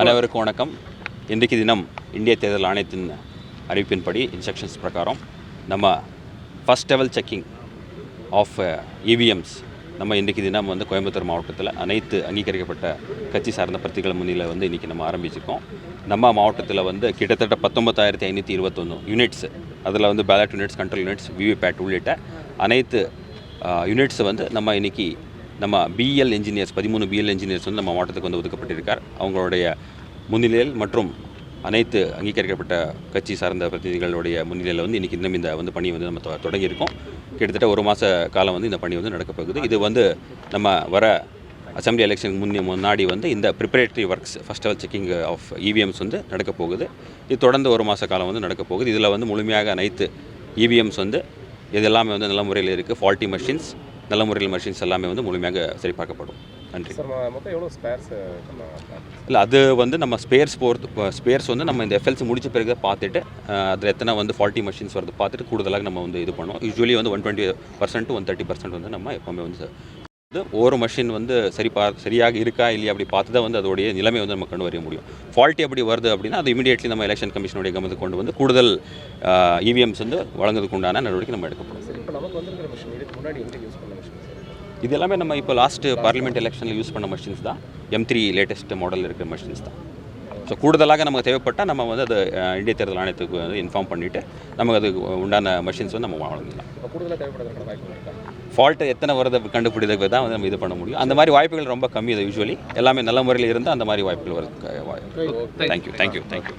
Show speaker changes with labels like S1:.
S1: அனைவருக்கும் வணக்கம். இன்றைக்கு தினம் இந்திய தேர்தல் ஆணையத்தின் அறிவிப்பின்படி இன்ஸ்ட்ரக்ஷன்ஸ் பிரகாரம் நம்ம first level checking of EVMs நம்ம இன்றைக்கு தினம் வந்து கோயம்புத்தூர் மாவட்டத்தில் அனைத்து அங்கீகரிக்கப்பட்ட கட்சி சார்ந்த பிரதிகள் முன்னிலை வந்து இன்றைக்கி நம்ம ஆரம்பிச்சிருக்கோம். நம்ம மாவட்டத்தில் வந்து கிட்டத்தட்ட பத்தொம்பத்தாயிரத்தி ஐநூற்றி இருபத்தொன்று யூனிட்ஸ் அதில் வந்து ballot units control units VVPAT உள்ளிட்ட அனைத்து uh, யூனிட்ஸை வந்து நம்ம இன்றைக்கி நம்ம பிஎல் இன்ஜினியர்ஸ் பதிமூணு பிஎல் இன்ஜினியர்ஸ் வந்து நம்ம மாவட்டத்துக்கு வந்து ஒதுக்கப்பட்டிருக்கார். அவங்களுடைய முன்னிலையில் மற்றும் அனைத்து அங்கீகரிக்கப்பட்ட கட்சி சார்ந்த பிரதிநிதிகளுடைய முன்னிலையில் வந்து இன்றைக்கி இன்னும் இந்த வந்து பணி வந்து நம்ம தொ- தொடங்கியிருக்கோம். கிட்டத்தட்ட ஒரு மாத காலம் வந்து இந்த பணி வந்து நடக்கப்போகுது இது வந்து நம்ம வர அசம்பிளி எலெக்ஷனுக்கு முன்னே முன்னாடி வந்து இந்த preparatory works first level checking of EVMs வந்து நடக்கப் போகுது. இது தொடர்ந்து ஒரு மாத காலம் வந்து நடக்கப் போகுது. இதில் வந்து முழுமையாக அனைத்து இவிஎம்ஸ் வந்து இது எல்லாமே வந்து நல்ல முறையில் இருக்குது ஃபால்ட்டி மெஷின்ஸ் நல்ல முறையில் மெஷின்ஸ் எல்லாமே வந்து முழுமையாக சரிபார்க்கப்படும். நன்றி.
S2: மொத்தம் எவ்வளோ ஸ்பேர்ஸ்
S1: இல்லை அது வந்து நம்ம ஸ்பேர்ஸ் போகிறது ஸ்பேர்ஸ் வந்து நம்ம இந்த எஃப்எல்சி முடிச்ச பிறகு பார்த்துட்டு அதில் எத்தனை வந்து ஃபால்ட்டி மஷின்ஸ் வருது பார்த்துட்டு கூடுதலாக நம்ம வந்து இது பண்ணுவோம். யூஸ்வலி வந்து one twenty percent one thirty percent வந்து நம்ம எப்போவுமே வந்து வந்து ஒவ்வொரு மஷின் வந்து சரி பா சரியாக இருக்கா இல்லையா அப்படி பார்த்து தான் வந்து அதோடைய நிலைமை வந்து நம்ம கொண்டு வர முடியும். ஃபால்ட்டி அப்படி வருது அப்படின்னா அது இமீடியட்லி நம்ம எலெக்ஷன் கமிஷனுடைய கவனத்துக்கு கொண்டு வந்து கூடுதல் இவிஎம்ஸ் வந்து வழங்குறதுக்கு உண்டான நடவடிக்கை நம்ம எடுக்கப்படும்.
S2: சார் இப்போ நமக்கு வந்திருக்கிற மிஷின் இதுக்கு முன்னாடி எங்கே யூஸ் பண்ண மிஷின் சார்
S1: இது எல்லாமே நம்ம இப்போ லாஸ்ட் பார்லிமெண்ட் எலெக்ஷனில் யூஸ் பண்ண மஷின்ஸ் தான். எம் த்ரீ லேட்டஸ்ட் மாடல் இருக்கிற மஷின்ஸ் தான். ஸோ கூடுதலாக நமக்கு தேவைப்பட்டால் நம்ம வந்து அது இந்திய தேர்தல் ஆணையத்துக்கு வந்து இன்ஃபார்ம் பண்ணிவிட்டு நமக்கு அதுக்கு உண்டான மஷின்ஸ் வந்து நம்ம
S2: இருக்கா?
S1: ஃபால்ட்டு எத்தனை வருது கண்டுபிடிக்கிறதுக்கு தான் வந்து நம்ம இது பண்ண முடியும். அந்த மாதிரி வாய்ப்புகள் ரொம்ப கம்மி அது யூஸ்வலி எல்லாமே நல்ல முறையில் இருந்தால் அந்த மாதிரி வாய்ப்புகள் வருது. Thank you thank you thank you